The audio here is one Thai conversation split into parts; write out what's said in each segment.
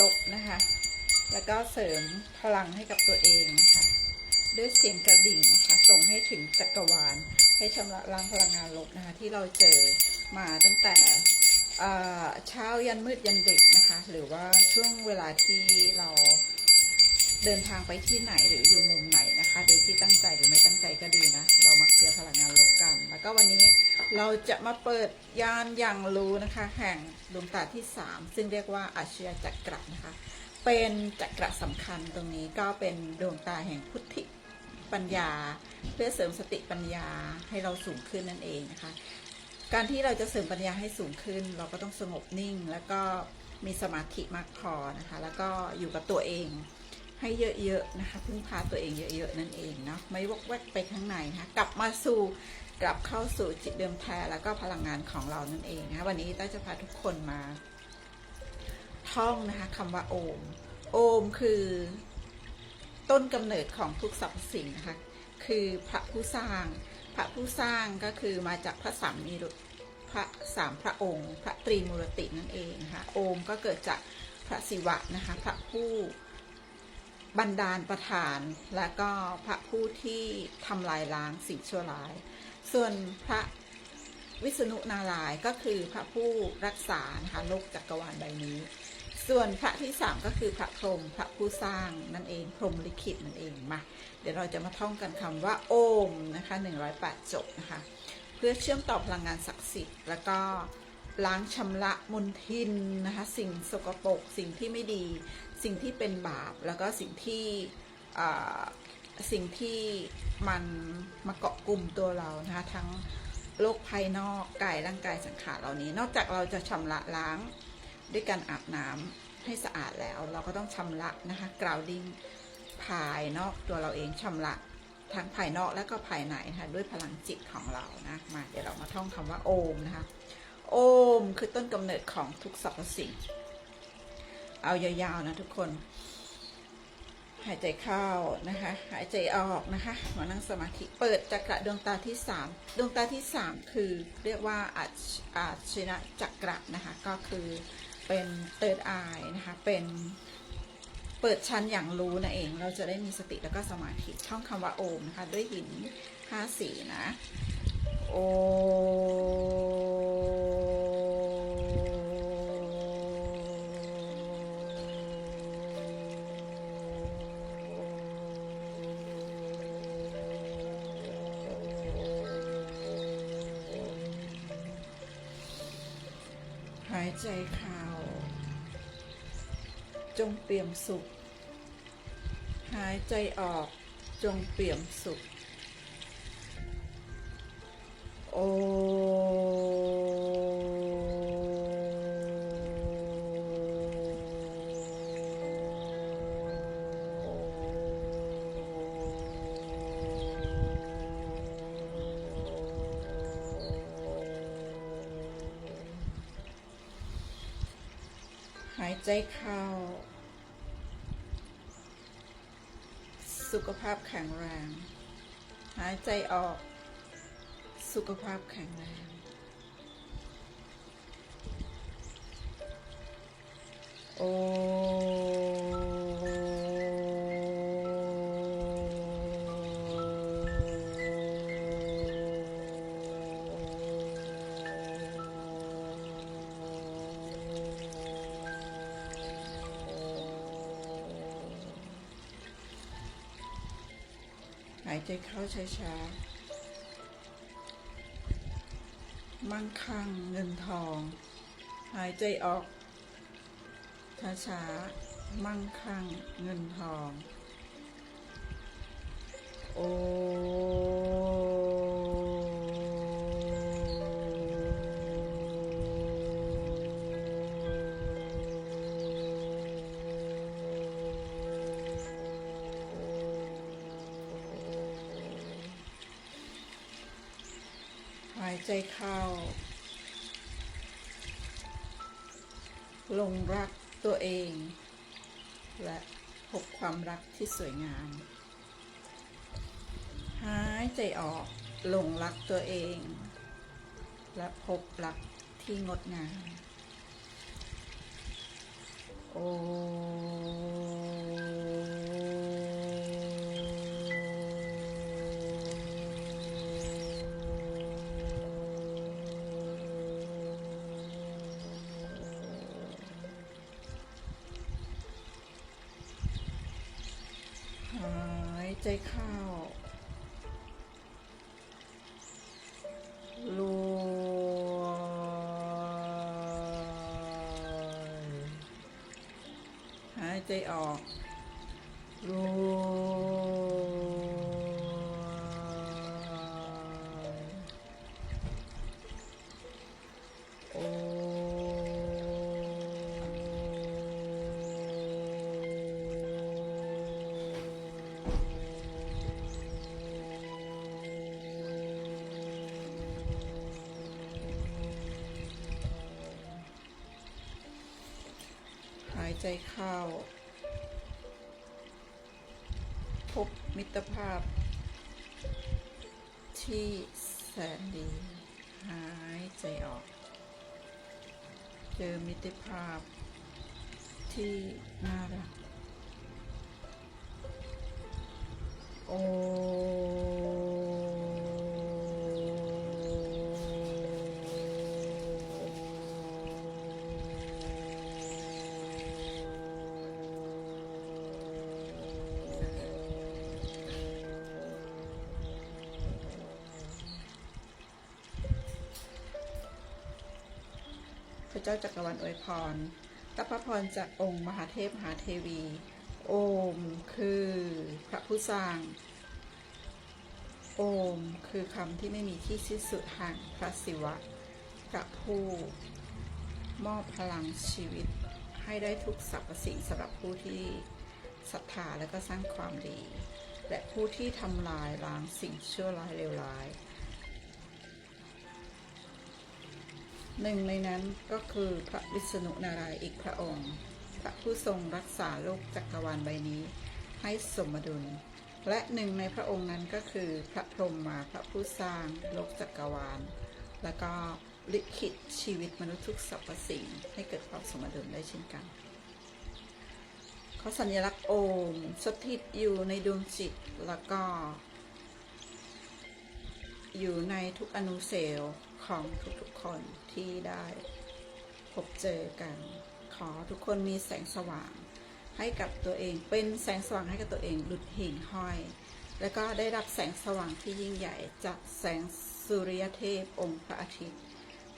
ลบนะคะ แล้วก็เสริมพลังให้กับตัวเองนะคะ ด้วยเสียงกระดิ่งนะคะ ส่งให้ถึงจักรวาล ให้ชำระล้างพลังงานลบนะคะ ที่เราเจอมาตั้งแต่เอ่อเช้ายันมืดยันดึกนะคะ หรือว่าช่วงเวลาที่เราเดินทางไปที่ไหนหรืออยู่มุมไหนนะคะ โดยที่ตั้งใจหรือไม่ตั้งใจก็ดีนะ เรามาเคลียร์พลังงานลบ กัน แล้วก็วันนี้เราจะมาเปิดยานอย่างรู้นะคะ แห่งดวงตาที่ 3 ซึ่งเรียกว่าอาชญาจักรนะคะ เป็นจักรสำคัญตรงนี้ก็เป็นดวงตาแห่งพุทธิปัญญา เพื่อเสริมสติปัญญาให้เราสูงขึ้นนั่นเองนะคะ การที่เราจะเสริมปัญญาให้สูงขึ้น เราก็ต้องสงบนิ่ง แล้วก็มีสมาธิมากพอนะคะ แล้วก็อยู่กับตัวเองให้เยอะ ๆ นะคะพึ่งพาตัวเองเยอะ ๆ นั่นเองเนาะไม่วกแวกไปข้างในนะคะกลับมาสู่ กลับเข้าสู่จิตเดิมแท้แล้วก็พลังงานของเรานั่นเองนะคะวันนี้ต้าจะพาทุกคนมา ท่องนะคะคำว่าโอม โอมคือ ต้นกำเนิดของทุกสรรพสิ่งนะคะคือพระผู้สร้าง พระผู้สร้างก็คือมาจากพระสามมีพระสามพระองค์ พระตรีมูรตินั่นเองนะคะโอมก็เกิดจากพระศิวะนะคะพระผู้บันดาลประทาน และก็พระผู้ที่ทำลายล้างสิ่งชั่วร้าย ส่วนพระวิษณุนารายก็คือพระผู้รักษานะคะโลกจักรวาลใบนี้ ส่วนพระที่สามก็คือพระพรหมพระผู้สร้างนั่นเองพรหมลิขิตนั่นเองมาเดี๋ยวเราจะมาท่องกันคำว่าโอมนะคะ108จบนะคะเพื่อเชื่อมต่อพลังงานศักดิ์สิทธิ์แล้วก็ล้างชำระมลทินนะคะสิ่งสกปรกสิ่งที่ไม่ดี สิ่งที่เป็นบาปแล้วก็สิ่งที่ สิ่งที่มันมาเกาะกลุ่มตัวเรานะคะทั้งโลกภายนอกกายร่างกายสังขารเหล่านี้ นอกจากเราจะชำระล้างด้วยการอาบน้ำให้สะอาดแล้ว เราก็ต้องชำระนะคะกราวดิ้งภายนอกตัวเราเองชำระทั้งภายนอกและก็ภายในนะคะด้วยพลังจิตของเรานะมาเดี๋ยวเรามาท่องคำว่าโอมนะคะโอมคือต้นกำเนิดของทุกสรรพสิ่ง เอายาวๆนะทุกคน หายใจเข้านะคะ หายใจออกนะคะมานั่งสมาธิ เปิดจักระดวงตาที่สามดวงตาที่สามคือเรียกว่าอาชอาชนะจักระนะคะ ก็คือเป็นเติร์ดอายนะคะ เป็นเปิดชั้นอย่างรู้นะเอง เราจะได้มีสติแล้วก็สมาธิท่องคำว่าโอมนะคะ ด้วยหินห้าสีนะ โอ ใจเข้าจงเปี่ยมสุข หายใจออกจงเปี่ยมสุข โอายใจเข้า สุขภาพแข็งแรง หายใจออก สุขภาพแข็งแรงโอายใจเข้าช้าๆ มั่งคั่งเงินทอง หายใจออก ช้าๆ มั่งคั่งเงินทอง โอ หายใจเข้า ลงรักตัวเอง และพบความรักที่สวยงาม หายใจออกลงรักตัวเอง และพบรักที่งดงาม โอ หายใจเข้าายใจเข้า พบมิตรภาพ ที่แสนดี หายใจออก เจอมิตรภาพ ที่น่ารัก โอ เจ้าจักรวรรดิอวยพรรับพระพรจากองค์มหาเทพมหาเทวี โอมคือพระผู้สร้าง โอมคือคำที่ไม่มีที่สิ้นสุดแห่งพระศิวะพระผู้มอบพลังชีวิตให้ได้ทุกสรรพสิ่งสำหรับผู้ที่ศรัทธาและก็สร้างความดี และผู้ที่ทำลายล้างสิ่งชั่วร้ายเลวร้าย หนึ่งในนั้นก็คือพระวิษณุนารายอีกพระองค์ พระผู้ทรงรักษาโลกจักรวาลใบนี้ ให้สมดุล และหนึ่งในพระองค์นั้นก็คือพระพรหมมาพระผู้สร้างโลกจักรวาล แล้วก็ลิขิตชีวิตมนุษย์ทุกสรรพสิ่งให้เกิดความสมดุลได้เช่นกันเขาสัญลักษณ์โอมสถิตอยู่ในดวงจิตแล้วก็ อยู่ในทุกอนุเซลล์ของทุกๆคนที่ได้พบเจอกัน ขอทุกคนมีแสงสว่างให้กับตัวเอง เป็นแสงสว่างให้กับตัวเองหลุดหิ่งห้อย แล้วก็ได้รับแสงสว่างที่ยิ่งใหญ่จากแสงสุริยเทพองค์พระอาทิตย์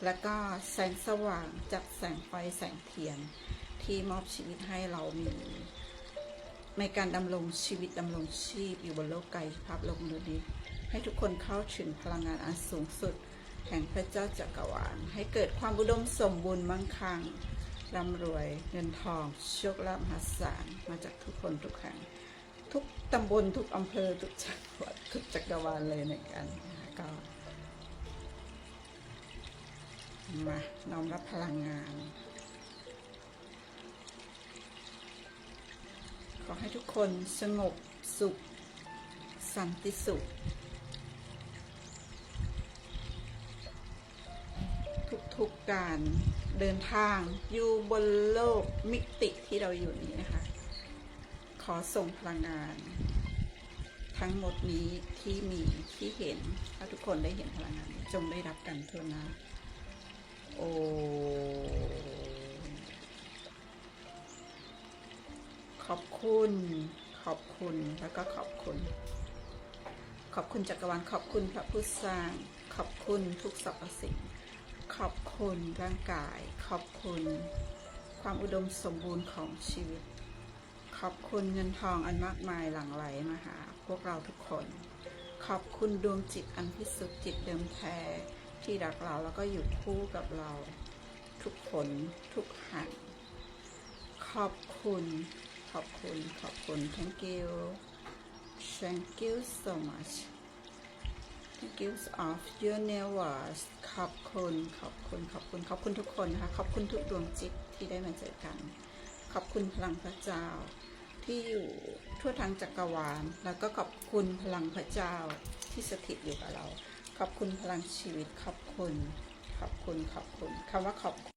แล้วก็แสงสว่างจากแสงไฟแสงเทียนที่มอบชีวิตให้เรามี ในการดำรงชีวิตดำรงชีพอยู่บนโลกไกลภาพโลกมนุษย์นี้ ให้ทุกคนเข้าถึงพลังงานอันสูงสุด แห่งพระเจ้าจักรวาล ให้เกิดความอุดมสมบูรณ์มั่งคั่งร่ำรวยเงินทองโชคลาภมหาศาลมาจากทุกคนทุกแห่งทุกตำบลทุกอำเภอทุกจังหวัดทุกจักรวาลเลยในกันนะคะก็มาน้อมรับพลังงาน อให้ทุกคนสงบสุข สันติสุข ทุกๆการเดินทางอยู่บนโลกมิติที่เราอยู่นี้นะคะ ขอส่งพลังงาน ทั้งหมดนี้ที่มีที่เห็นถ้าทุกคนได้เห็นพลังงานจงได้รับกันทั่วหน้าโอ ขอบคุณ ขอบคุณแล้วก็ขอบคุณ ขอบคุณจักรวาลขอบคุณพระผู้สร้าง ขอบคุณทุกสรรพสิ่ง ขอบคุณร่างกาย ขอบคุณ ความอุดมสมบูรณ์ของชีวิต ขอบคุณเงินทองอันมากมายหลั่งไหลมาหา พวกเราทุกคน ขอบคุณดวงจิตอันพิสุทธิ์จิตเดิมแท้ที่รักเราแล้วก็อยู่คู่กับเรา ทุกคนทุกห่งขอบคุณ ขอบคุณ ขอบคุณ thank you thank you so much thank you of your universe ขอบคุณ ขอบคุณ ขอบคุณ ขอบคุณทุกคนนะคะ ขอบคุณทุกดวงจิตที่ได้มาเจอกัน ขอบคุณพลังพระเจ้า ที่อยู่ทั่วทั้งจักรวาล แล้วก็ขอบคุณพลังพระเจ้าที่สถิตอยู่กับเรา ขอบคุณพลังชีวิต ขอบคุณ ขอบคุณ ขอบคุณคำว่าขอบคุณ